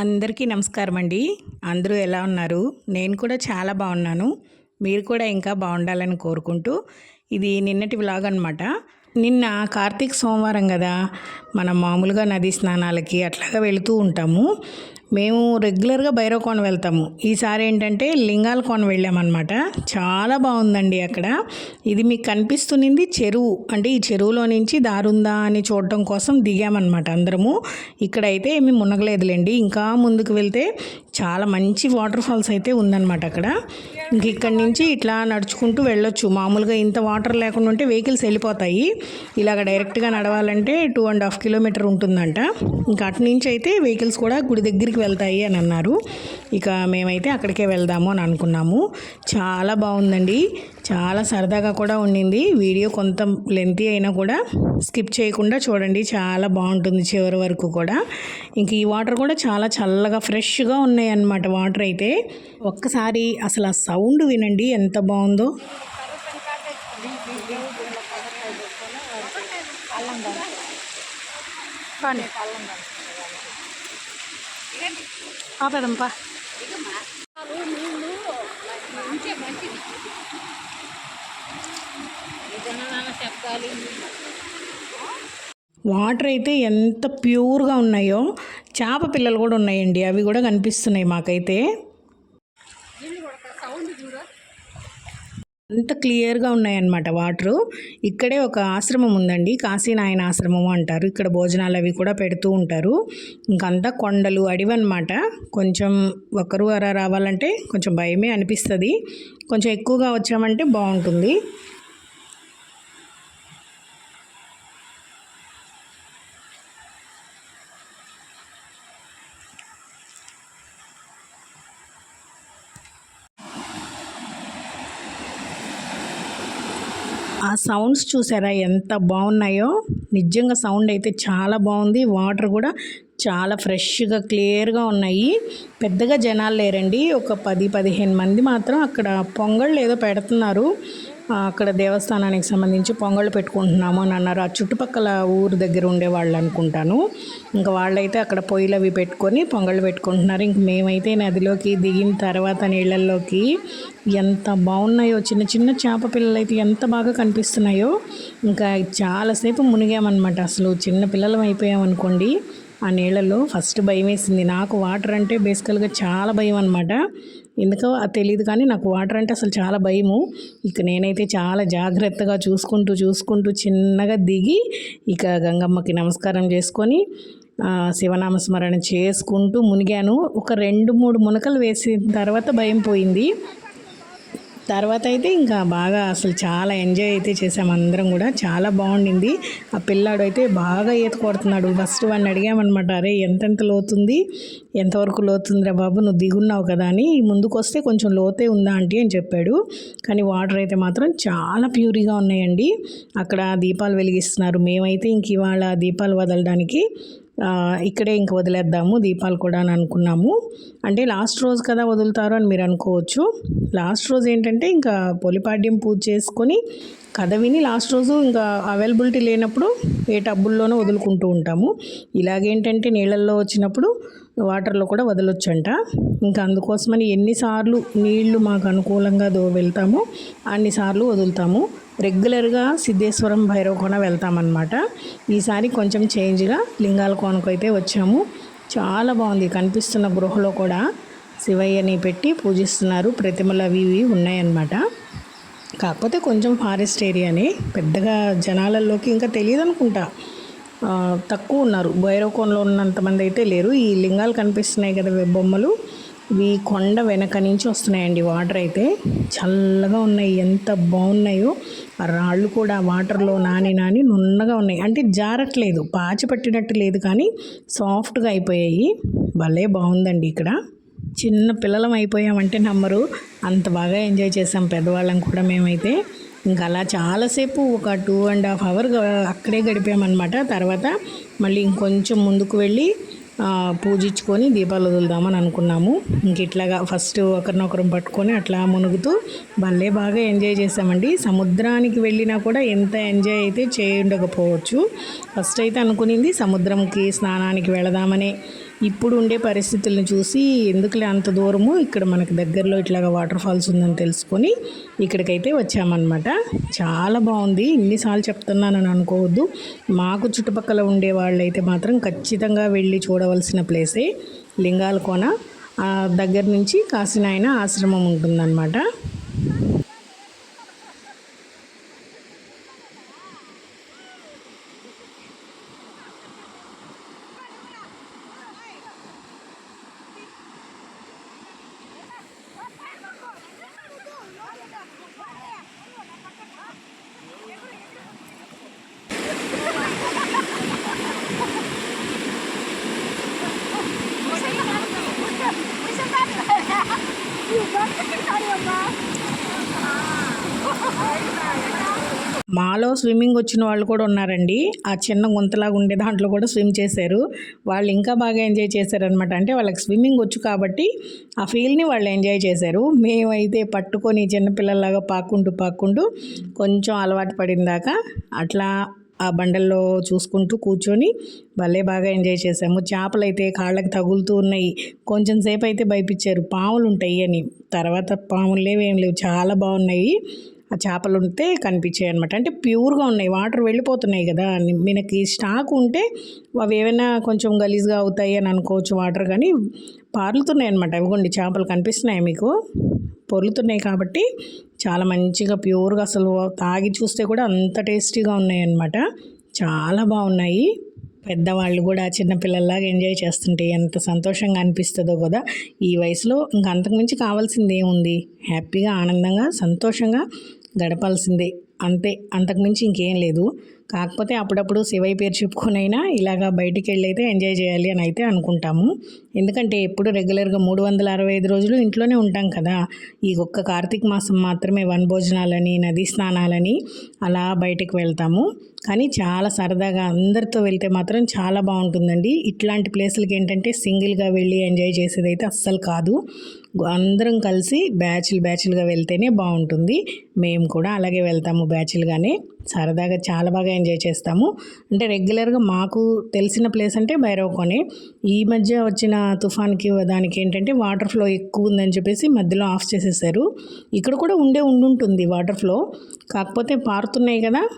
అందరికీ నమస్కారం అండి అందరూ ఎలా ఉన్నారు? నేను కూడా చాలా బాగున్నాను. మీరు కూడా ఇంకా బాగుండాలని కోరుకుంటూ ఇది నిన్నటి వ్లాగ్ అనమాట నిన్న కార్తీక సోమవారం కదా మనం మామూలుగా నదీ స్నానాలకి అట్లాగా వెళుతూ ఉంటాము. మేము రెగ్యులర్గా భైరవకోన వెళ్తాము. ఈసారి ఏంటంటే లింగాలకోన వెళ్ళామన్నమాట. చాలా బాగుందండి అక్కడ. ఇది మీకు కనిపిస్తున్నది చెరువు. అంటే ఈ చెరువులో నుంచి దారుందా అని చూడటం కోసం దిగామన్నమాట అందరము. ఇక్కడైతే ఏమీ మునగలేదులేండి. ఇంకా ముందుకు వెళ్తే చాలా మంచి వాటర్ ఫాల్స్ అయితే ఉందన్నమాట అక్కడ. ఇంక ఇక్కడి నుంచి ఇట్లా నడుచుకుంటూ వెళ్ళొచ్చు. మామూలుగా ఇంత వాటర్ లేకుండా ఉంటే వెహికల్స్ వెళ్ళిపోతాయి. ఇలాగ డైరెక్ట్గా నడవాలంటే టూ అండ్ హాఫ్ కిలోమీటర్ ఉంటుందంట. ఇంకా అటు నుంచి అయితే వెహికల్స్ కూడా గుడి దగ్గరికి వెళ్తాయి అని అన్నారు. ఇక మేమైతే అక్కడికే వెళ్దాము అని అనుకున్నాము. చాలా బాగుందండి. చాలా సరదాగా కూడా ఉండింది. వీడియో కొంత లెంతీ అయినా కూడా స్కిప్ చేయకుండా చూడండి. చాలా బాగుంటుంది చివరి వరకు కూడా. ఇంక ఈ వాటర్ కూడా చాలా చల్లగా ఫ్రెష్గా ఉన్నాయి అన్నమాట వాటర్ అయితే. ఒక్కసారి అసలు ఆ సౌండ్ వినండి ఎంత బాగుందో. అల్లం ఆపేదమ్మా. వాటర్ అయితే ఎంత ప్యూర్గా ఉన్నాయో చేప పిల్లలు కూడా ఉన్నాయండి. అవి కూడా కనిపిస్తున్నాయి మాకైతే. అంత క్లియర్గా ఉన్నాయన్నమాట వాటరు. ఇక్కడే ఒక ఆశ్రమం ఉందండి. కాశీనాయన ఆశ్రమం అంటారు. ఇక్కడ భోజనాలు అవి కూడా పెడుతూ ఉంటారు. ఇంకంతా కొండలు అడవి అనమాట కొంచెం ఒకరు అరా రావాలంటే కొంచెం భయమే అనిపిస్తుంది. కొంచెం ఎక్కువగా వచ్చామంటే బాగుంటుంది. సౌండ్స్ చూసారా? ఎంత బాగున్నాయో. నిజంగా సౌండ్ అయితే చాలా బాగుంది. వాటర్ కూడా చాలా ఫ్రెష్గా క్లియర్గా ఉన్నాయి. పెద్దగా జనాలు లేరండి. ఒక పది పదిహేను మంది మాత్రం అక్కడ పొంగళ్ళు ఏదో పెడుతున్నారు. అక్కడ దేవస్థానానికి సంబంధించి పొంగళ్ళు పెట్టుకుంటున్నాము అని అన్నారు. ఆ చుట్టుపక్కల ఊరు దగ్గర ఉండే వాళ్ళు అనుకుంటాను. ఇంకా వాళ్ళైతే అక్కడ పొయ్యిలు అవి పెట్టుకొని పొంగళ్ళు పెట్టుకుంటున్నారు. ఇంక మేమైతే నదిలోకి దిగిన తర్వాత నీళ్ళల్లోకి ఎంత బాగున్నాయో చిన్న చిన్న చేప పిల్లలు అయితే ఎంత బాగా కనిపిస్తున్నాయో ఇంకా చాలాసేపు మునిగామన్నమాట. అసలు చిన్న పిల్లలం అయిపోయామనుకోండి ఆ నీళ్ళలో ఫస్ట్ భయం వేసింది నాకు వాటర్ అంటే బేసికల్గా చాలా భయం అనమాట ఎందుకో అది తెలియదు కానీ నాకు వాటర్ అంటే అసలు చాలా భయము. ఇక నేనైతే చాలా జాగ్రత్తగా చూసుకుంటూ చూసుకుంటూ చిన్నగా దిగి ఇక గంగమ్మకి నమస్కారం చేసుకొని శివనామస్మరణ చేసుకుంటూ మునిగాను. ఒక రెండు మూడు మునకలు వేసిన తర్వాత భయం పోయింది. తర్వాత అయితే ఇంకా బాగా అసలు చాలా ఎంజాయ్ అయితే చేసాం అందరం కూడా. చాలా బాగుండింది. ఆ పిల్లాడు అయితే బాగా ఈత కొడుతున్నాడు. ఫస్ట్ వాడిని అడిగామన్నమాట అరే ఎంతెంత లోతుంది? ఎంతవరకు లోతుందిరా బాబు? నువ్వు దిగున్నావు కదా అని. ముందుకు వస్తే కొంచెం లోతే ఉందా ఆంటీ? అని చెప్పాడు. కానీ వాటర్ అయితే మాత్రం చాలా ప్యూరిగా ఉన్నాయండి. అక్కడ దీపాలు వెలిగిస్తున్నారు. మేమైతే ఇంక ఇవాళ దీపాలు వదలడానికి ఇక్కడే ఇంక వదిలేద్దాము దీపాలు కూడా అని అనుకున్నాము. అంటే లాస్ట్ రోజు కదా వదులుతారు అని మీరు అనుకోవచ్చు. లాస్ట్ రోజు ఏంటంటే ఇంకా పొలిపాడ్యం పూజ చేసుకొని కథ విని లాస్ట్ రోజు ఇంకా అవైలబిలిటీ లేనప్పుడు ఏ టబ్బుల్లోనూ వదులుకుంటూ ఉంటాము. ఇలాగేంటంటే నీళ్ళల్లో వచ్చినప్పుడు వాటర్లో కూడా వదలొచ్చంట. ఇంకా అందుకోసమని ఎన్నిసార్లు నీళ్ళు మాకు అనుకూలంగా దో వెళ్తామో అన్నిసార్లు వదులుతాము. రెగ్యులర్గా సిద్ధేశ్వరం భైరవ కోన వెళ్తామన్నమాట. ఈసారి కొంచెం చేంజ్గా లింగాల కోనకు అయితే వచ్చాము. చాలా బాగుంది. కనిపిస్తున్న గృహలో కూడా శివయ్యని పెట్టి పూజిస్తున్నారు. ప్రతిమలు అవి ఇవి ఉన్నాయన్నమాట. కాకపోతే కొంచెం ఫారెస్ట్ ఏరియానే. పెద్దగా జనాలలోకి ఇంకా తెలియదు అనుకుంటా తక్కువ ఉన్నారు. భైరవకోనలో ఉన్నంతమంది అయితే లేరు. ఈ లింగాలు కనిపిస్తున్నాయి కదా బొమ్మలు. ఇవి కొండ వెనక నుంచి వస్తున్నాయండి వాటర్ అయితే. చల్లగా ఉన్నాయి. ఎంత బాగున్నాయో. ఆ రాళ్ళు కూడా వాటర్లో నాని నాని నున్నగా ఉన్నాయి. అంటే జారట్లేదు. పాచి పట్టినట్టు లేదు కానీ సాఫ్ట్గా అయిపోయాయి. భలే బాగుందండి ఇక్కడ. చిన్న పిల్లలం అయిపోయామంటే నమ్మరు. అంత బాగా ఎంజాయ్ చేసాం పెద్దవాళ్ళం కూడా మేమైతే. ఇంకా అలా చాలాసేపు ఒక టూ అండ్ హాఫ్ అవర్ అక్కడే గడిపామన్నమాట. తర్వాత మళ్ళీ ఇంకొంచెం ముందుకు వెళ్ళి పూజించుకొని దీపాలు వదులుదామని అనుకున్నాము. ఇంక ఇట్లాగా ఫస్ట్ ఒకరినొకరు పట్టుకొని అట్లా మునుగుతూ భలే బాగా ఎంజాయ్ చేసామండి సముద్రానికి వెళ్ళినా కూడా ఎంత ఎంజాయ్ అయితే చేయుండకపోవచ్చు. ఫస్ట్ అయితే అనుకునింది సముద్రంకి స్నానానికి వెళదామనే ఇప్పుడు ఉండే పరిస్థితులను చూసి ఎందుకులే అంత దూరము? ఇక్కడ మనకి దగ్గరలో ఇట్లాగా వాటర్ ఫాల్స్ ఉందని తెలుసుకొని ఇక్కడికైతే వచ్చామన్నమాట. చాలా బాగుంది. ఇన్నిసార్లు చెప్తున్నానని అనుకోవద్దు. మాకు చుట్టుపక్కల ఉండే వాళ్ళైతే మాత్రం ఖచ్చితంగా వెళ్ళి చూడవలసిన ప్లేసే లింగాల కోన దగ్గర నుంచి కాసినాయన ఆశ్రమం ఉంటుందన్నమాట. స్విమ్మింగ్ వచ్చిన వాళ్ళు కూడా ఉన్నారండి. ఆ చిన్న గుంతలాగా ఉండే దాంట్లో కూడా స్విమ్ చేశారు. వాళ్ళు ఇంకా బాగా ఎంజాయ్ చేశారనమాట అంటే వాళ్ళకి స్విమ్మింగ్ వచ్చు కాబట్టి ఆ ఫీల్ని వాళ్ళు ఎంజాయ్ చేశారు. మేమైతే పట్టుకొని చిన్నపిల్లల్లాగా పాక్కుంటూ పాక్కుంటూ కొంచెం అలవాటు పడిందాకా అట్లా ఆ బండల్లో చూసుకుంటూ కూర్చొని భలే బాగా ఎంజాయ్ చేసాము చేపలు అయితే కాళ్ళకి తగులుతూ ఉన్నాయి. కొంచెం సేపు అయితే భయపించారు పాములు ఉంటాయి అని. తర్వాత పాములు లేవేం ఏం లేవు. చాలా బాగున్నాయి. ఆ చేపలు ఉంటే కనిపించాయి అనమాట అంటే ప్యూర్గా ఉన్నాయి. వాటర్ వెళ్ళిపోతున్నాయి కదా. మనకి స్టాక్ ఉంటే అవి ఏమైనా కొంచెం గలీజ్గా అవుతాయి అని అనుకోవచ్చు వాటర్ కానీ పారులుతున్నాయి అనమాట ఇవ్వండి చేపలు కనిపిస్తున్నాయి మీకు? పొర్లుతున్నాయి కాబట్టి చాలా మంచిగా ప్యూర్గా అసలు తాగి చూస్తే కూడా అంత టేస్టీగా ఉన్నాయి అనమాట చాలా బాగున్నాయి. పెద్దవాళ్ళు కూడా చిన్నపిల్లల్లాగా ఎంజాయ్ చేస్తుంటే ఎంత సంతోషంగా అనిపిస్తుందో కదా. ఈ వయసులో ఇంక అంతకుమించి కావాల్సింది ఏముంది? హ్యాపీగా ఆనందంగా సంతోషంగా గడపాల్సిందే. అంతే అంతకుమించి ఇంకేం లేదు. కాకపోతే అప్పుడప్పుడు శివయ్య పేరు చెప్పుకొనైనా ఇలాగా బయటికి వెళ్ళి అయితే ఎంజాయ్ చేయాలి అని అయితే అనుకుంటాము. ఎందుకంటే ఎప్పుడు రెగ్యులర్గా మూడు వందల అరవై ఐదు రోజులు ఇంట్లోనే ఉంటాం కదా. ఈ ఒక్క కార్తీక మాసం మాత్రమే వన్ భోజనాలని నదీ స్నానాలని అలా బయటికి వెళ్తాము. కానీ చాలా సరదాగా అందరితో వెళ్తే మాత్రం చాలా బాగుంటుందండి. ఇట్లాంటి ప్లేసులకి ఏంటంటే సింగిల్గా వెళ్ళి ఎంజాయ్ చేసేది అయితే అస్సలు కాదు. అందరం కలిసి బ్యాచ్లు బ్యాచ్లుగా వెళ్తేనే బాగుంటుంది. మేము కూడా అలాగే వెళ్తాము బ్యాచ్లుగానే. సరదాగా చాలా బాగా ఎంజాయ్ చేస్తాము. అంటే రెగ్యులర్గా మాకు తెలిసిన ప్లేస్ అంటే భైరవకోనే ఈ మధ్య వచ్చిన తుఫాన్కి దానికి ఏంటంటే వాటర్ ఫ్లో ఎక్కువ ఉందని చెప్పేసి మధ్యలో ఆఫ్ చేసేసారు. ఇక్కడ కూడా ఉండే ఉండుంటుంది వాటర్ ఫ్లో. కాకపోతే పారుతున్నాయి కదా.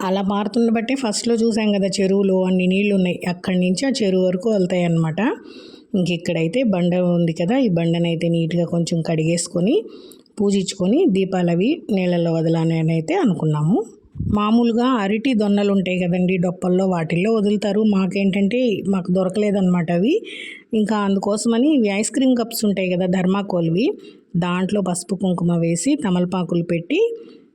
అలా పారుతున్న బట్టే ఫస్ట్లో చూసాం కదా చెరువులో అన్ని నీళ్ళు ఉన్నాయి. అక్కడి నుంచి ఆ చెరువు వరకు వెళ్తాయి అన్నమాట ఇంక ఇక్కడైతే బండ ఉంది కదా ఈ బండనైతే నీట్గా కొంచెం కడిగేసుకొని పూజించుకొని దీపాలు అవి నీళ్ళల్లో వదలాలని అయితే అనుకున్నాము. మామూలుగా అరటి దొన్నలు ఉంటాయి కదండి డొప్పల్లో వాటిల్లో వదులుతారు. మాకేంటంటే మాకు దొరకలేదన్నమాట అవి. ఇంకా అందుకోసమని ఇవి ఐస్ క్రీమ్ కప్స్ ఉంటాయి కదా ధర్మాకోల్వి దాంట్లో పసుపు కుంకుమ వేసి తమలపాకులు పెట్టి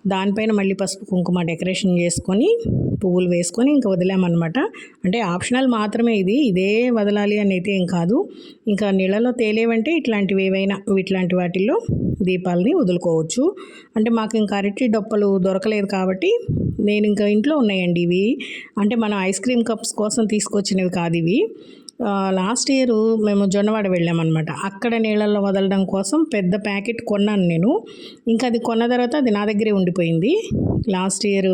దానిపైన మళ్ళీ పసుపు కుంకుమ డెకరేషన్ చేసుకొని పువ్వులు వేసుకొని ఇంకా వదిలామన్నమాట. అంటే ఆప్షనల్ మాత్రమే ఇది. ఇదే వదలాలి అని అయితే ఏం కాదు. ఇంకా నీళ్ళలో తేలేవంటే ఇట్లాంటివి ఏవైనా ఇట్లాంటి వాటిల్లో దీపాలని వదులుకోవచ్చు. అంటే మాకు ఇంకా అరటి డొప్పలు దొరకలేదు కాబట్టి నేను ఇంకా ఇంట్లో ఉన్నాయండి ఇవి. అంటే మనం ఐస్ క్రీమ్ కప్స్ కోసం తీసుకొచ్చినవి కాదు ఇవి. లాస్ట్ ఇయర్ మేము జొన్నవాడ వెళ్ళామన్నమాట. అక్కడ నీళ్ళల్లో వదలడం కోసం పెద్ద ప్యాకెట్ కొన్నాను నేను. ఇంకా అది కొన్న తర్వాత అది నా దగ్గరే ఉండిపోయింది. లాస్ట్ ఇయర్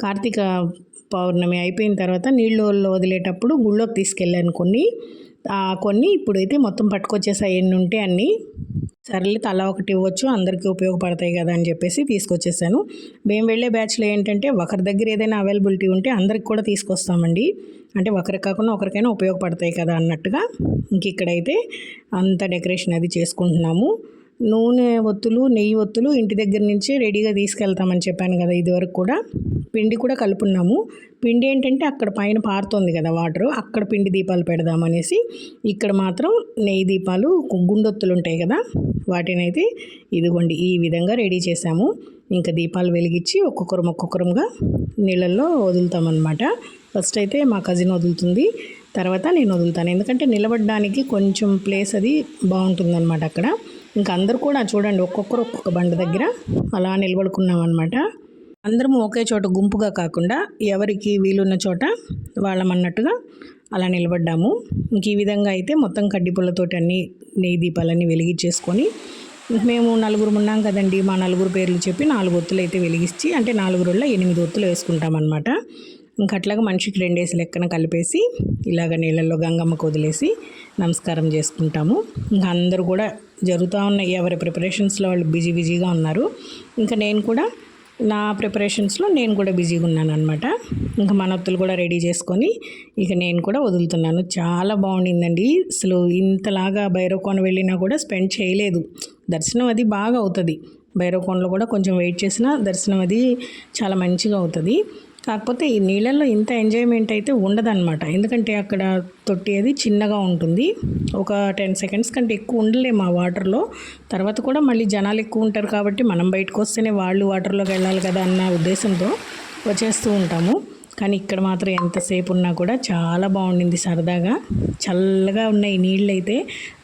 కార్తీక పౌర్ణమి అయిపోయిన తర్వాత నీళ్ళల్లో వదిలేటప్పుడు గుళ్ళోకి తీసుకెళ్ళాను కొన్ని. కొన్ని ఇప్పుడైతే మొత్తం పట్టుకొచ్చేసాయి. ఎన్ని ఉంటే అన్నీ. సర్లే తల ఒకటి ఇవ్వచ్చు అందరికీ ఉపయోగపడతాయి కదా అని చెప్పేసి తీసుకొచ్చేసాను. మేము వెళ్ళే బ్యాచ్లో ఏంటంటే ఒకరి దగ్గర ఏదైనా అవైలబిలిటీ ఉంటే అందరికి కూడా తీసుకొస్తామండి. అంటే ఒకరికి కాకుండా ఒకరికైనా ఉపయోగపడతాయి కదా అన్నట్టుగా. ఇంక ఇక్కడైతే అంత డెకరేషన్ అది చేసుకుంటున్నాము. నూనె ఒత్తులు నెయ్యి ఒత్తులు ఇంటి దగ్గర నుంచి రెడీగా తీసుకెళ్తామని చెప్పాను కదా ఇదివరకు కూడా. పిండి కూడా కలుపున్నాము. పిండి ఏంటంటే అక్కడ పైన పారుతుంది కదా వాటర్. అక్కడ పిండి దీపాలు పెడదామనేసి ఇక్కడ మాత్రం నెయ్యి దీపాలు గుండొత్తులు ఉంటాయి కదా. వాటిని అయితే ఇదిగోండి ఈ విధంగా రెడీ చేసాము ఇంకా దీపాలు వెలిగించి ఒక్కొక్కరం ఒక్కొక్కరంగా నీళ్ళల్లో వదులుతామన్నమాట. ఫస్ట్ అయితే మా కజిన్ వదులుతుంది. తర్వాత నేను వదులుతాను. ఎందుకంటే నిలబడడానికి కొంచెం ప్లేస్ అది బాగుంటుందన్నమాట అక్కడ. ఇంకా అందరు కూడా చూడండి ఒక్కొక్కరు ఒక్కొక్క బండ దగ్గర అలా నిలబడుకున్నాం అనమాట అందరము ఒకే చోట గుంపుగా కాకుండా ఎవరికి వీలున్న చోట వాళ్ళమన్నట్టుగా అలా నిలబడ్డాము. ఇంక ఈ విధంగా అయితే మొత్తం కడ్డిపుల్లతోటి అన్ని నెయ్యి దీపాలన్నీ వెలిగించేసుకొని మేము నలుగురు ఉన్నాం కదండి. మా నలుగురు పేర్లు చెప్పి నాలుగు ఒత్తులు అయితే వెలిగించి అంటే నాలుగురులో ఎనిమిది ఒత్తులు వేసుకుంటాం అనమాట ఇంకా అట్లాగా మనిషికి రెండేసి లెక్కన కలిపేసి ఇలాగ నీళ్ళల్లో గంగమ్మకు వదిలేసి నమస్కారం చేసుకుంటాము. ఇంకా అందరూ కూడా జరుగుతూ ఉన్నాయి ఎవరి ప్రిపరేషన్స్లో వాళ్ళు బిజీ బిజీగా ఉన్నారు. ఇంకా నేను కూడా నా ప్రిపరేషన్స్లో నేను కూడా బిజీగా ఉన్నాను అనమాట ఇంకా మనొత్తులు కూడా రెడీ చేసుకొని ఇక నేను కూడా వదులుతున్నాను. చాలా బాగుండిందండి. అసలు ఇంతలాగా భైరవకోన వెళ్ళినా కూడా స్పెండ్ చేయలేదు. దర్శనం అది బాగా అవుతుంది. భైరవకోనలో కూడా కొంచెం వెయిట్ చేసినా దర్శనం అది చాలా మంచిగా అవుతుంది. కాకపోతే ఈ నీళ్ళల్లో ఇంత ఎంజాయ్మెంట్ అయితే ఉండదన్నమాట. ఎందుకంటే అక్కడ తొట్టి అది చిన్నగా ఉంటుంది. ఒక టెన్ సెకండ్స్ కంటే ఎక్కువ ఉండలేము ఆ వాటర్లో. తర్వాత కూడా మళ్ళీ జనాలు ఎక్కువ ఉంటారు కాబట్టి మనం బయటకు వస్తేనే వాళ్ళు వాటర్లోకి వెళ్ళాలి కదా అన్న ఉద్దేశంతో వచ్చేస్తూ ఉంటాము. కానీ ఇక్కడ మాత్రం ఎంతసేపు ఉన్నా కూడా చాలా బాగుండింది సరదాగా. చల్లగా ఉన్నాయి నీళ్ళు అయితే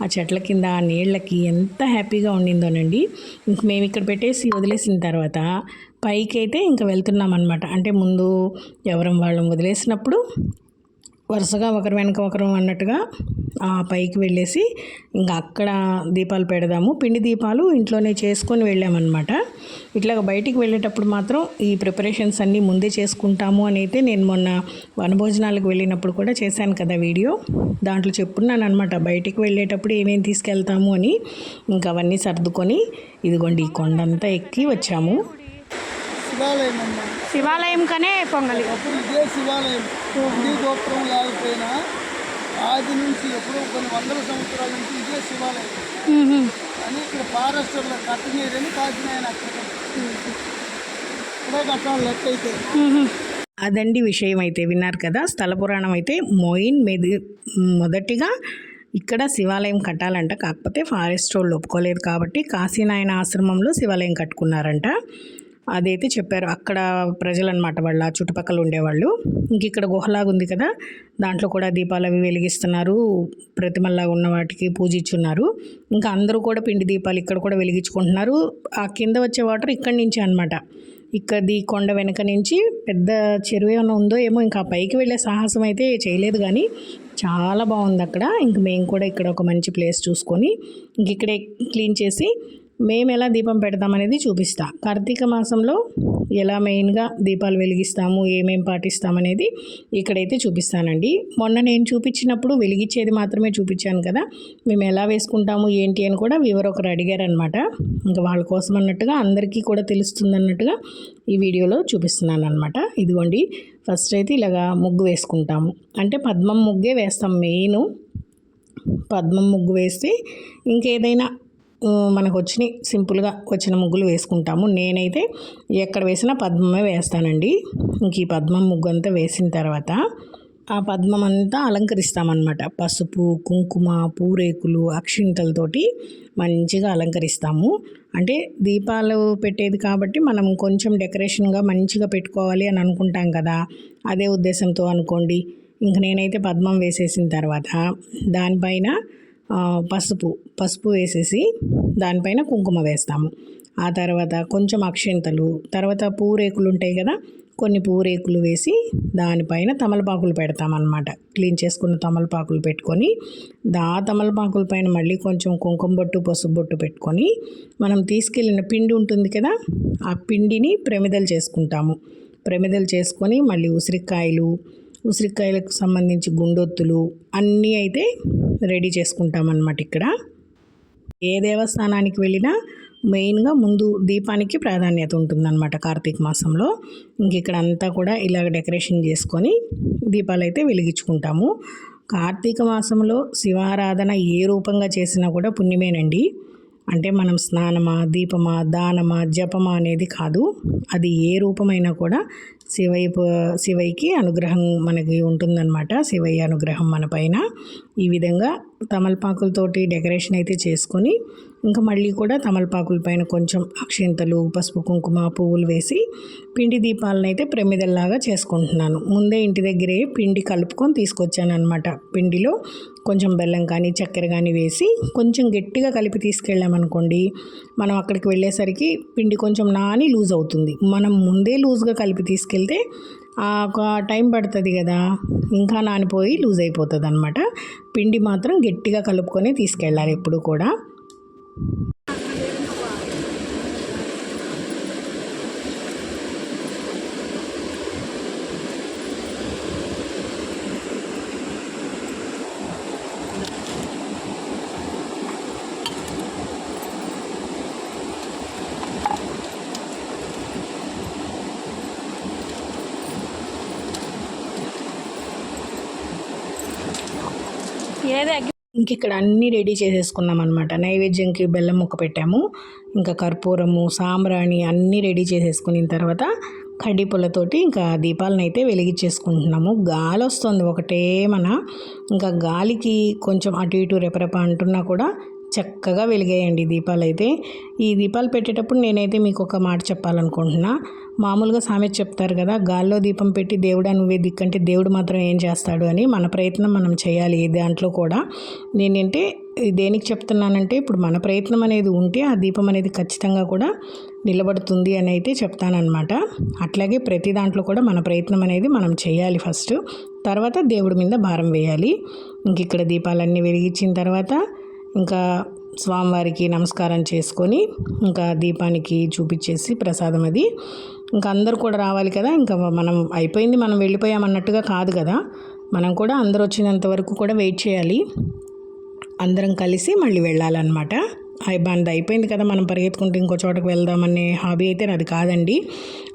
ఆ చెట్ల కింద ఆ నీళ్ళకి ఎంత హ్యాపీగా ఉండిందోనండి. ఇంక మేము ఇక్కడ పెట్టేసి వదిలేసిన తర్వాత పైకి అయితే ఇంకా వెళ్తున్నాం అనమాట అంటే ముందు ఎవరం వాళ్ళం వదిలేసినప్పుడు వరుసగా ఒకరు వెనక ఒకరు అన్నట్టుగా ఆ పైకి వెళ్ళేసి ఇంకా అక్కడ దీపాలు పెడదాము. పిండి దీపాలు ఇంట్లోనే చేసుకొని వెళ్ళామన్నమాట. ఇట్లాగ బయటికి వెళ్ళేటప్పుడు మాత్రం ఈ ప్రిపరేషన్స్ అన్నీ ముందే చేసుకుంటాము అని అయితే నేను మొన్న వనభోజనాలకు వెళ్ళినప్పుడు కూడా చేశాను కదా వీడియో. దాంట్లో చెప్పున్నాను అనమాట బయటికి వెళ్ళేటప్పుడు ఏమేమి తీసుకెళ్తాము అని ఇంకా అవన్నీ సర్దుకొని ఇదిగోండి ఈ కొండంతా ఎక్కి వచ్చాము. శివాలయం అమ్మ శివాలయం కనే పొంగలి. అప్పుడు ఇదే శివాలయం. ఈ గోపురం లేకపోయినా ఆది నుంచి ఎప్పుడో కొన్ని వందల సంవత్సరాల నుంచి ఇదే శివాలయం. అని ఇక్కడ ఫారెస్టర్లో కట్టనీరని కాకినాయన అక్కడ ఇక్కడే కట్టాలి లెక్క అయితే. అదండి విషయం అయితే విన్నారు కదా. స్థల పురాణం అయితే మోయిన్ మెది మొదటిగా ఇక్కడ శివాలయం కట్టాలంట. కాకపోతే ఫారెస్ట్ వాళ్ళు ఒప్పుకోలేదు కాబట్టి కాశీనాయన ఆశ్రమంలో శివాలయం కట్టుకున్నారంట. అదైతే చెప్పారు. అక్కడ ప్రజలు అనమాట వాళ్ళ చుట్టుపక్కల ఉండేవాళ్ళు. ఇంక ఇక్కడ గుహలాగా ఉంది కదా దాంట్లో కూడా దీపాలు అవి వెలిగిస్తున్నారు. ప్రతిమల్లాగా ఉన్న వాటికి పూజించున్నారు. ఇంకా అందరూ కూడా పిండి దీపాలు ఇక్కడ కూడా వెలిగించుకుంటున్నారు. ఆ కింద వచ్చే వాటర్ ఇక్కడి నుంచే అనమాట ఇక్కడి కొండ వెనక నుంచి పెద్ద చెరువు ఏమైనా ఉందో ఏమో ఇంకా పైకి వెళ్ళే సాహసం అయితే చేయలేదు కానీ చాలా బాగుంది అక్కడ. ఇంక మేము కూడా ఇక్కడ ఒక మంచి ప్లేస్ చూసుకొని ఇంక ఇక్కడే క్లీన్ చేసి మేము ఎలా దీపం పెడతామనేది చూపిస్తా. కార్తీక మాసంలో ఎలా మెయిన్గా దీపాలు వెలిగిస్తాము ఏమేం పాటిస్తామనేది ఇక్కడైతే చూపిస్తానండి. మొన్న నేను చూపించినప్పుడు వెలిగించేది మాత్రమే చూపించాను కదా మేము ఎలా వేసుకుంటాము ఏంటి అని కూడా వివరొకరు అడిగారనమాట ఇంకా వాళ్ళ కోసం అన్నట్టుగా అందరికీ కూడా తెలుస్తుంది అన్నట్టుగా ఈ వీడియోలో చూపిస్తున్నాను అనమాట ఇదిగోండి ఫస్ట్ అయితే ఇలాగా ముగ్గు వేసుకుంటాము. అంటే పద్మం ముగ్గే వేస్తాం మెయిన్. పద్మం ముగ్గు వేస్తే ఇంకేదైనా మనకు వచ్చినాయి సింపుల్గా వచ్చిన ముగ్గులు వేసుకుంటాము. నేనైతే ఎక్కడ వేసినా పద్మమే వేస్తానండి. ఇంక ఈ పద్మం ముగ్గు అంతా వేసిన తర్వాత ఆ పద్మం అంతా అలంకరిస్తామన్నమాట. పసుపు కుంకుమ పూరేకులు అక్షింతలతోటి మంచిగా అలంకరిస్తాము. అంటే దీపాలు పెట్టేది కాబట్టి మనం కొంచెం డెకరేషన్గా మంచిగా పెట్టుకోవాలి అని అనుకుంటాం కదా. అదే ఉద్దేశంతో అనుకోండి. ఇంక నేనైతే పద్మం వేసేసిన తర్వాత దానిపైన పసుపు పసుపు వేసేసి దానిపైన కుంకుమ వేస్తాము. ఆ తర్వాత కొంచెం అక్షింతలు తర్వాత పూరేకులు ఉంటాయి కదా కొన్ని పూరేకులు వేసి దానిపైన తమలపాకులు పెడతామన్నమాట. క్లీన్ చేసుకున్న తమలపాకులు పెట్టుకొని దా తమలపాకుల పైన మళ్ళీ కొంచెం కుంకుమ బొట్టు పసుపు బొట్టు పెట్టుకొని మనం తీసుకెళ్ళిన పిండి ఉంటుంది కదా ఆ పిండిని ప్రమిదలు చేసుకుంటాము. ప్రమిదలు చేసుకొని మళ్ళీ ఉసిరికాయలు ఉసిరికాయలకు సంబంధించి గుండొత్తులు అన్నీ అయితే రెడీ చేసుకుంటామన్నమాట ఇక్కడ. ఏ దేవస్థానానికి వెళ్ళినా మెయిన్గా ముందు దీపానికి ప్రాధాన్యత ఉంటుందన్నమాట కార్తీక మాసంలో. ఇంక ఇక్కడ అంతా కూడా ఇలాగ డెకరేషన్ చేసుకొని దీపాలు అయితే వెలిగించుకుంటాము. కార్తీక మాసంలో శివారాధన ఏ రూపంగా చేసినా కూడా పుణ్యమేనండి. అంటే మనం స్నానమా దీపమా దానమా జపమా అనేది కాదు. అది ఏ రూపమైనా కూడా శివయ్య శివయ్యకి అనుగ్రహం మనకి ఉంటుందన్నమాట. శివయ్య అనుగ్రహం మన పైన. ఈ విధంగా తమలపాకులతోటి డెకరేషన్ అయితే చేసుకొని ఇంకా మళ్ళీ కూడా తమలపాకుల పైన కొంచెం అక్షింతలు పసుపు కుంకుమ పువ్వులు వేసి పిండి దీపాలను అయితే ప్రమిదల్లాగా చేసుకుంటున్నాను. ముందే ఇంటి దగ్గరే పిండి కలుపుకొని తీసుకొచ్చాను అనమాట పిండిలో కొంచెం బెల్లం కానీ చక్కెర కానీ వేసి కొంచెం గట్టిగా కలిపి తీసుకెళ్ళామనుకోండి మనం అక్కడికి వెళ్ళేసరికి పిండి కొంచెం నాని లూజ్ అవుతుంది. మనం ముందే లూజ్గా కలిపి తీసుకెళ్తే ఒక టైం పడుతుంది కదా ఇంకా నానిపోయి లూజ్ అయిపోతుంది అనమాట పిండి మాత్రం గట్టిగా కలుపుకొని తీసుకెళ్ళాలి ఎప్పుడు కూడా. mira de aquí ఇంక ఇక్కడ అన్నీ రెడీ చేసేసుకున్నాం అనమాట నైవేద్యంకి బెల్లం ముక్క పెట్టాము. ఇంకా కర్పూరము సాంబ్రాణి అన్నీ రెడీ చేసేసుకున్న తర్వాత కడ్డీపులతోటి ఇంకా దీపాలను అయితే వెలిగించేసుకుంటున్నాము. గాలి వస్తుంది ఒకటే మన. ఇంకా గాలికి కొంచెం అటు ఇటు రెపరెప అంటున్నా కూడా చక్కగా వెలిగాయండి దీపాలు అయితే. ఈ దీపాలు పెట్టేటప్పుడు నేనైతే మీకు ఒక మాట చెప్పాలనుకుంటున్నా. మామూలుగా సామెత చెప్తారు కదా గాల్లో దీపం పెట్టి దేవుడా నువ్వే దిక్కంటే దేవుడు మాత్రం ఏం చేస్తాడు? అని మన ప్రయత్నం మనం చేయాలి దాంట్లో కూడా. నేనంటే దేనికి చెప్తున్నానంటే ఇప్పుడు మన ప్రయత్నం అనేది ఉంటే ఆ దీపం అనేది ఖచ్చితంగా కూడా నిలబడుతుంది అని అయితే చెప్తానమాట అట్లాగే ప్రతి దాంట్లో కూడా మన ప్రయత్నం అనేది మనం చేయాలి ఫస్ట్. తర్వాత దేవుడి మీద భారం వేయాలి. ఇంక ఇక్కడ దీపాలన్నీ వెలిగించిన తర్వాత ఇంకా స్వామివారికి నమస్కారం చేసుకొని ఇంకా దీపానికి చూపించేసి ప్రసాదం అది. ఇంకా అందరు కూడా రావాలి కదా ఇంకా మనం అయిపోయింది మనం వెళ్ళిపోయామన్నట్టుగా కాదు కదా. మనం కూడా అందరూ వచ్చినంత వరకు కూడా వెయిట్ చేయాలి. అందరం కలిసి మళ్ళీ వెళ్ళాలన్నమాట. బంద్ అయిపోయింది కదా మనం పరిగెత్తుకుంటూ ఇంకో చోటకు వెళ్దామనే హాబీ అయితే నాది కాదండి.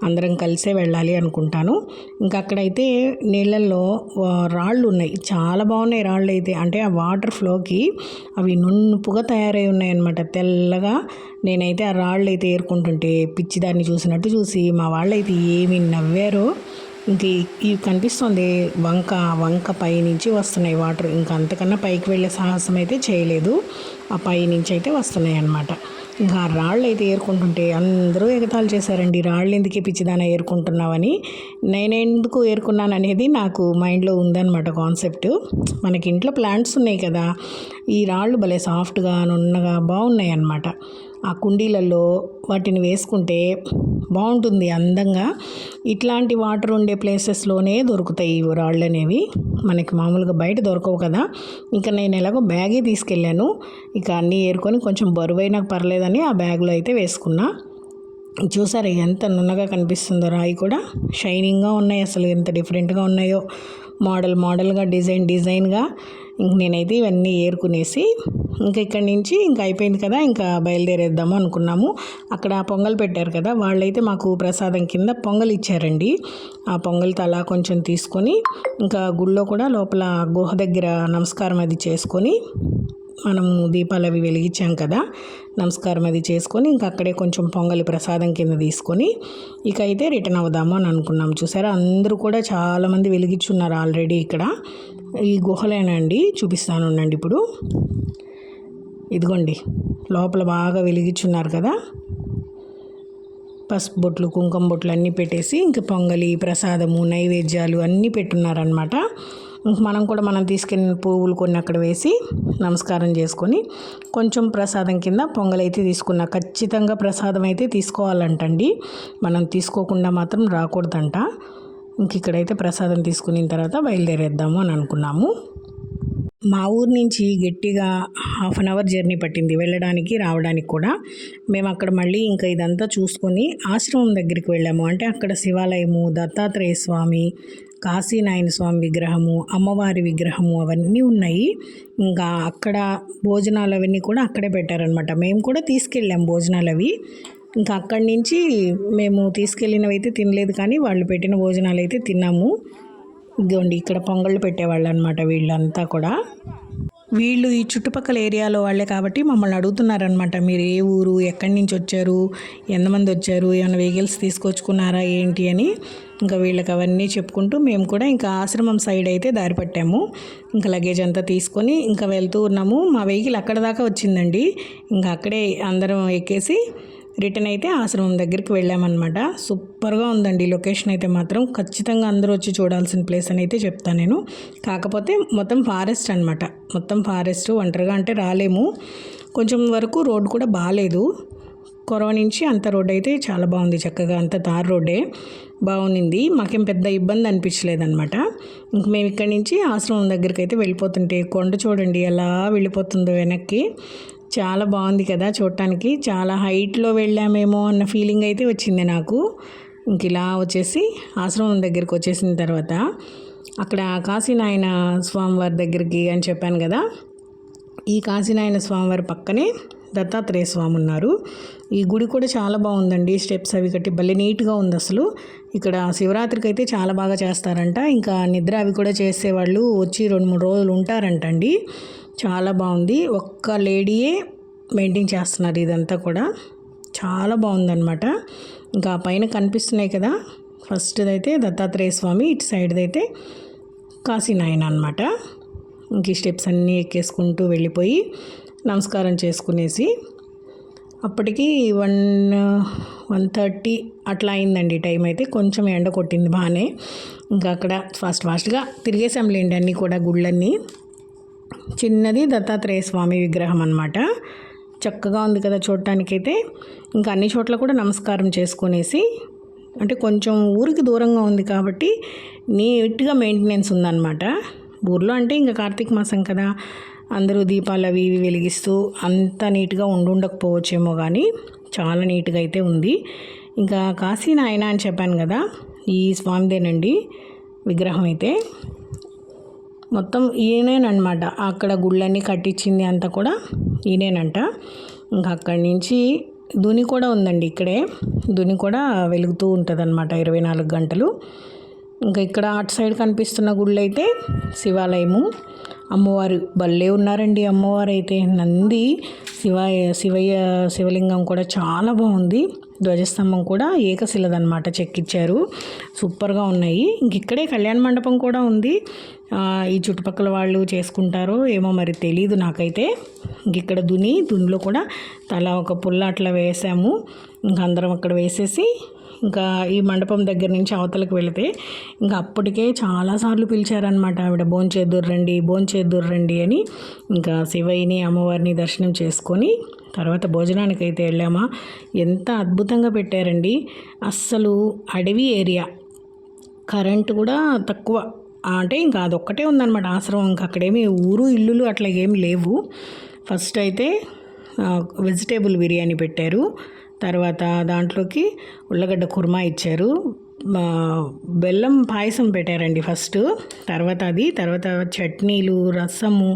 అందరం కలిసే వెళ్ళాలి అనుకుంటాను. ఇంకా అక్కడైతే నీళ్ళల్లో రాళ్ళు ఉన్నాయి చాలా బాగున్నాయి రాళ్ళు అయితే అంటే ఆ వాటర్ ఫ్లోకి అవి నున్నుపుగా తయారై ఉన్నాయన్నమాట. తెల్లగా నేనైతే ఆ రాళ్ళు అయితే ఏరుకుంటుంటే పిచ్చి దాన్ని చూసినట్టు చూసి మా వాళ్ళైతే ఏమి నవ్వారో. ఇంక ఈ- ఇవి కనిపిస్తుంది వంక వంక పై నుంచి వస్తున్నాయి వాటర్. ఇంకా అంతకన్నా పైకి వెళ్ళే సాహసం అయితే చేయలేదు. ఆ పై నుంచి అయితే వస్తున్నాయి అన్నమాట. ఇంకా రాళ్ళు అయితే ఏరుకుంటుంటే అందరూ ఎగతాళి చేశారండి. రాళ్ళు ఎందుకు పిచ్చిదాన ఏరుకుంటున్నావని. నేనెందుకు ఏరుకున్నాను అనేది నాకు మైండ్లో ఉందన్నమాట కాన్సెప్ట్. మనకి ఇంట్లో ప్లాంట్స్ ఉన్నాయి కదా ఈ రాళ్ళు భలే సాఫ్ట్గా నున్నగా బాగున్నాయి అన్నమాట ఆ కుండీలలో వాటిని వేసుకుంటే బాగుంటుంది అందంగా. ఇట్లాంటి వాటర్ ఉండే ప్లేసెస్లోనే దొరుకుతాయి ఈ రాళ్ళు అనేవి మనకి మామూలుగా బయట దొరకవు కదా. ఇంకా నేను ఎలాగో బ్యాగే తీసుకెళ్ళాను. ఇక అన్నీ ఏరుకొని కొంచెం బరువైనా పర్లేదని ఆ బ్యాగ్లో అయితే వేసుకున్నా. చూసారు ఎంత నున్నగా కనిపిస్తుందో రాయి కూడా. షైనింగ్గా ఉన్నాయి అసలు ఎంత డిఫరెంట్గా ఉన్నాయో. మోడల్ మోడల్గా డిజైన్ డిజైన్గా. ఇంక నేనైతే ఇవన్నీ ఏరుకునేసి ఇంకా ఇక్కడి నుంచి ఇంకా అయిపోయింది కదా ఇంకా బయలుదేరేద్దాము అనుకున్నాము. అక్కడ పొంగల్ పెట్టారు కదా వాళ్ళైతే మాకు ప్రసాదం కింద పొంగల్ ఇచ్చారండి. ఆ పొంగల్ తలా కొంచెం తీసుకొని ఇంకా గుళ్ళో కూడా లోపల గుహ దగ్గర నమస్కారం అది చేసుకొని మనము దీపాలు అవి వెలిగించాం కదా నమస్కారం అది చేసుకొని ఇంకా అక్కడే కొంచెం పొంగలి ప్రసాదం కింద తీసుకొని ఇక అయితే రిటర్న్ అవుదాము అని అనుకున్నాం చూసారా? అందరూ కూడా చాలామంది వెలిగించున్నారు ఆల్రెడీ ఇక్కడ. ఈ గుహలేనండి. చూపిస్తాను ఉండండి ఇప్పుడు. ఇదిగోండి. లోపల బాగా వెలిగించున్నారు కదా. పసుపు బొట్లు కుంకుమ బొట్లు అన్నీ పెట్టేసి ఇంక పొంగలి ప్రసాదము నైవేద్యాలు అన్నీ పెట్టున్నారనమాట ఇంక మనం కూడా మనం తీసుకెళ్ళిన పువ్వులు కొన్ని అక్కడ వేసి నమస్కారం చేసుకొని కొంచెం ప్రసాదం కింద పొంగల్ అయితే తీసుకున్నా. ఖచ్చితంగా ప్రసాదం అయితే తీసుకోవాలంటండి. మనం తీసుకోకుండా మాత్రం రాకూడదంట. ఇంక ఇక్కడైతే ప్రసాదం తీసుకున్న తర్వాత బయలుదేరేద్దాము అని అనుకున్నాము. మా ఊరు నుంచి గట్టిగా హాఫ్ అన్ అవర్ జర్నీ పట్టింది. వెళ్ళడానికి రావడానికి కూడా. మేము అక్కడ మళ్ళీ ఇంకా ఇదంతా చూసుకొని ఆశ్రమం దగ్గరికి వెళ్ళాము. అంటే అక్కడ శివాలయము దత్తాత్రేయ స్వామి కాశీనాయన స్వామి విగ్రహము అమ్మవారి విగ్రహము అవన్నీ ఉన్నాయి. ఇంకా అక్కడ భోజనాలు అవన్నీ కూడా అక్కడే పెట్టారనమాట మేము కూడా తీసుకెళ్ళాం భోజనాలు అవి. ఇంకా అక్కడి నుంచి మేము తీసుకెళ్ళినవి అయితే తినలేదు కానీ వాళ్ళు పెట్టిన భోజనాలు అయితే తిన్నాము. ఇదిగోండి ఇక్కడ పొంగళ్ళు పెట్టేవాళ్ళు అనమాట వీళ్ళంతా కూడా. వీళ్ళు ఈ చుట్టుపక్కల ఏరియాలో వాళ్ళే కాబట్టి మమ్మల్ని అడుగుతున్నారనమాట మీరు ఏ ఊరు ఎక్కడి నుంచి వచ్చారు ఎంతమంది వచ్చారు ఏమైనా వెహికల్స్ తీసుకొచ్చుకున్నారా ఏంటి అని ఇంకా వీళ్ళకి అవన్నీ చెప్పుకుంటూ మేము కూడా ఇంకా ఆశ్రమం సైడ్ అయితే దారి పట్టాము. ఇంకా లగేజ్ అంతా తీసుకొని ఇంకా వెళ్తూ ఉన్నాము. మా వెహికల్ అక్కడ దాకా వచ్చిందండి. ఇంకా అక్కడే అందరం ఎక్కేసి రిటర్న్ అయితే ఆశ్రమం దగ్గరికి వెళ్ళామన్నమాట. సూపర్గా ఉందండి లొకేషన్ అయితే మాత్రం. ఖచ్చితంగా అందరూ వచ్చి చూడాల్సిన ప్లేస్ అని అయితే చెప్తాను నేను. కాకపోతే మొత్తం ఫారెస్ట్ అనమాట మొత్తం ఫారెస్ట్ ఒంటరిగా అంటే రాలేము. కొంచెం వరకు రోడ్ కూడా బాగాలేదు కొరవ నుంచి అంత రోడ్ అయితే చాలా బాగుంది చక్కగా. అంత తార్ రోడ్డే. బాగుంది మాకేం పెద్ద ఇబ్బంది అనిపించలేదన్నమాట. ఇంక మేము ఇక్కడి నుంచి ఆశ్రమం దగ్గరికి అయితే వెళ్ళిపోతుంటే కొండ చూడండి ఎలా వెళ్ళిపోతుందో వెనక్కి. చాలా బాగుంది కదా చూడటానికి. చాలా హైట్లో వెళ్ళామేమో అన్న ఫీలింగ్ అయితే వచ్చింది నాకు. ఇంక ఇలా వచ్చేసి ఆశ్రమం దగ్గరికి వచ్చేసిన తర్వాత అక్కడ కాశీనాయన స్వామివారి దగ్గరికి అని చెప్పాను కదా. ఈ కాశీనాయన స్వామివారి పక్కనే దత్తాత్రేయ స్వామి ఉన్నారు. ఈ గుడి కూడా చాలా బాగుందండి. స్టెప్స్ అవి కట్టి భలే నీట్గా ఉంది అసలు. ఇక్కడ శివరాత్రికి అయితే చాలా బాగా చేస్తారంట. ఇంకా నిద్ర అవి కూడా చేసేవాళ్ళు వచ్చి రెండు మూడు రోజులు ఉంటారంట అండి చాలా బాగుంది. ఒక్క లేడీయే మెయింటైన్ చేస్తున్నారు ఇదంతా కూడా. చాలా బాగుందన్నమాట. ఇంకా పైన కనిపిస్తున్నాయి కదా. ఫస్ట్ది అయితే దత్తాత్రేయ స్వామి ఇటు సైడ్ది అయితే కాశీనాయన అనమాట ఇంక ఈ స్టెప్స్ అన్నీ ఎక్కేసుకుంటూ వెళ్ళిపోయి నమస్కారం చేసుకునేసి అప్పటికి వన్ వన్ థర్టీ అట్లా అయిందండి టైం అయితే కొంచెం ఎండ కొట్టింది బాగానే. ఇంకా అక్కడ ఫాస్ట్ ఫాస్ట్గా తిరిగేసాంలేండి అన్నీ కూడా గుళ్ళన్నీ. చిన్నది దత్తాత్రేయ స్వామి విగ్రహం అనమాట చక్కగా ఉంది కదా చూడటానికైతే. ఇంకా అన్ని చోట్ల కూడా నమస్కారం చేసుకునేసి అంటే కొంచెం ఊరికి దూరంగా ఉంది కాబట్టి నీట్గా మెయింటెనెన్స్ ఉందన్నమాట. ఊర్లో అంటే ఇంకా కార్తీక మాసం కదా. అందరూ దీపాలు అవి ఇవి వెలిగిస్తూ అంత నీట్గా ఉండుండకపోవచ్చేమో కానీ చాలా నీట్గా అయితే ఉంది. ఇంకా కాశీ నాయన అని చెప్పాను కదా ఈ స్వామిదేనండి విగ్రహం అయితే. మొత్తం ఈయనేనమాట అక్కడ గుళ్ళన్నీ కట్టించింది అంతా కూడా ఈయనేనంట. ఇంకా అక్కడి నుంచి దుని కూడా ఉందండి ఇక్కడే. దుని కూడా వెలుగుతూ ఉంటుంది అనమాట ఇరవై నాలుగు గంటలు. ఇంకా ఇక్కడ అటు సైడ్ కనిపిస్తున్న గుళ్ళు అయితే శివాలయము. అమ్మవారు భలే ఉన్నారండి అమ్మవారు అయితే నంది శివ శివయ్య శివలింగం కూడా చాలా బాగుంది. ధ్వజస్తంభం కూడా ఏకశిలదనమాట చెక్కిచ్చారు. సూపర్గా ఉన్నాయి. ఇంక ఇక్కడే కళ్యాణ మండపం కూడా ఉంది. ఈ చుట్టుపక్కల వాళ్ళు చేసుకుంటారో ఏమో మరి తెలీదు నాకైతే. ఇంక ఇక్కడ దుని దునిలో కూడా తల ఒక పుల్ల అట్లా వేసాము. ఇంక అందరం అక్కడ వేసేసి ఇంకా ఈ మండపం దగ్గర నుంచి అవతలకు వెళితే ఇంకా అప్పటికే చాలాసార్లు పిలిచారనమాట ఆవిడ భోంచేదుర్రండి భోంచేదుర్రండి అని. ఇంకా శివయ్యని అమ్మవారిని దర్శనం చేసుకొని తర్వాత భోజనానికి అయితే వెళ్ళామా? ఎంత అద్భుతంగా పెట్టారండి. అస్సలు అడవి ఏరియా. కరెంట్ కూడా తక్కువ. అంటే ఇంకా అదొక్కటే ఉందన్నమాట ఆశ్రమం. ఇంకా అక్కడేమి ఊరు ఇల్లులు అట్లా ఏం లేవు. ఫస్ట్ అయితే వెజిటేబుల్ బిర్యానీ పెట్టారు. తర్వాత దాంట్లోకి ఉల్లగడ్డ కుర్మా ఇచ్చారు. బెల్లం పాయసం పెట్టారండి ఫస్ట్. తర్వాత అది తర్వాత చట్నీలు రసము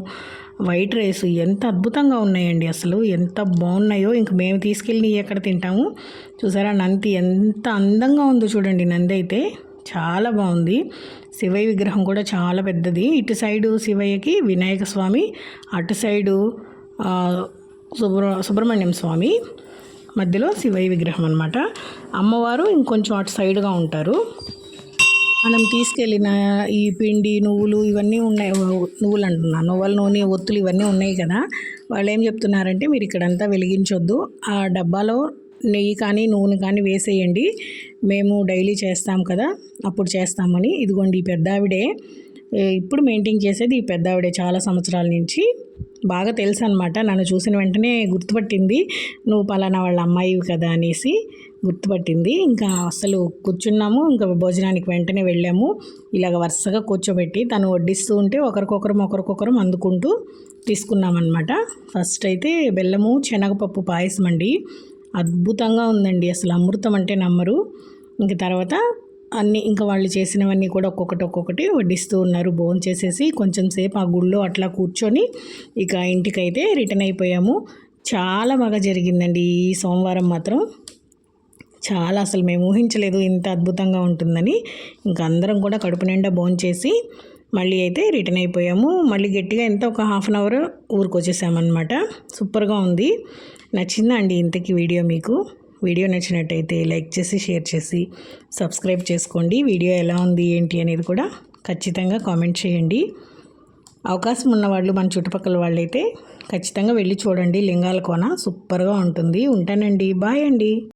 వైట్ రైస్ ఎంత అద్భుతంగా ఉన్నాయండి అసలు. ఎంత బాగున్నాయో ఇంక మేము తీసుకెళ్ళి ఎక్కడ తింటాము. చూసారా నంది ఎంత అందంగా ఉందో చూడండి నంది అయితే. చాలా బాగుంది. శివయ్య విగ్రహం కూడా చాలా పెద్దది. ఇటు సైడు శివయ్యకి వినాయక స్వామి అటు సైడు సుబ్ర సుబ్రహ్మణ్యం స్వామి. మధ్యలో శివయ్య విగ్రహం అనమాట అమ్మవారు ఇంకొంచెం అటు సైడ్గా ఉంటారు. మనం తీసుకెళ్ళిన ఈ పిండి నువ్వులు ఇవన్నీ ఉన్నాయి. నువ్వులు అంటున్నా. నువ్వుల నూనె ఒత్తులు ఇవన్నీ ఉన్నాయి కదా. వాళ్ళు ఏం చెప్తున్నారంటే మీరు ఇక్కడంతా వెలిగించొద్దు. ఆ డబ్బాలో నెయ్యి కానీ నూనె కానీ వేసేయండి. మేము డైలీ చేస్తాం కదా. అప్పుడు చేస్తామని. ఇదిగోండి ఈ పెద్ద ఆవిడే ఇప్పుడు మెయింటైన్ చేసేది ఈ పెద్ద ఆవిడే చాలా సంవత్సరాల నుంచి. బాగా తెలుసు అనమాట నన్ను చూసిన వెంటనే గుర్తుపట్టింది. నువ్వు పలానా వాళ్ళ అమ్మాయివి కదా అనేసి గుర్తుపట్టింది. ఇంకా అసలు కూర్చున్నాము. ఇంకా భోజనానికి వెంటనే వెళ్ళాము. ఇలాగ వరుసగా కూర్చోబెట్టి తను వడ్డిస్తూ ఉంటే ఒకరికొకరం ఒకరికొకరం అందుకుంటూ తీసుకున్నామన్నమాట. ఫస్ట్ అయితే బెల్లము శనగపప్పు పాయసం అండి అద్భుతంగా ఉందండి. అసలు అమృతం అంటే నమ్మరు. ఇంక తర్వాత అన్నీ ఇంకా వాళ్ళు చేసినవన్నీ కూడా ఒక్కొక్కటి ఒక్కొక్కటి వడ్డిస్తూ ఉన్నారు. భోజనం చేసేసి కొంచెం సేపు ఆ గుళ్ళో అట్లా కూర్చొని ఇక ఇంటికైతే రిటర్న్ అయిపోయాము. చాలా బాగా జరిగిందండి ఈ సోమవారం మాత్రం. చాలా అసలు మేము ఊహించలేదు ఇంత అద్భుతంగా ఉంటుందని. ఇంకా అందరం కూడా కడుపు నిండా భోంచేసి మళ్ళీ అయితే రిటర్న్ అయిపోయాము. మళ్ళీ గట్టిగా ఎంత ఒక హాఫ్ అన్ అవర్ ఊరికి వచ్చేసామన్నమాట సూపర్గా ఉంది. నచ్చిందా అండి ఇంతకీ వీడియో మీకు? వీడియో నచ్చినట్టయితే లైక్ చేసి షేర్ చేసి సబ్స్క్రైబ్ చేసుకోండి. వీడియో ఎలా ఉంది ఏంటి అనేది కూడా ఖచ్చితంగా కామెంట్ చేయండి. అవకాశం ఉన్నవాళ్ళు మన చుట్టుపక్కల వాళ్ళైతే ఖచ్చితంగా వెళ్ళి చూడండి. లింగాల కోన సూపర్గా ఉంటుంది. ఉంటానండి. బాయ్ అండి.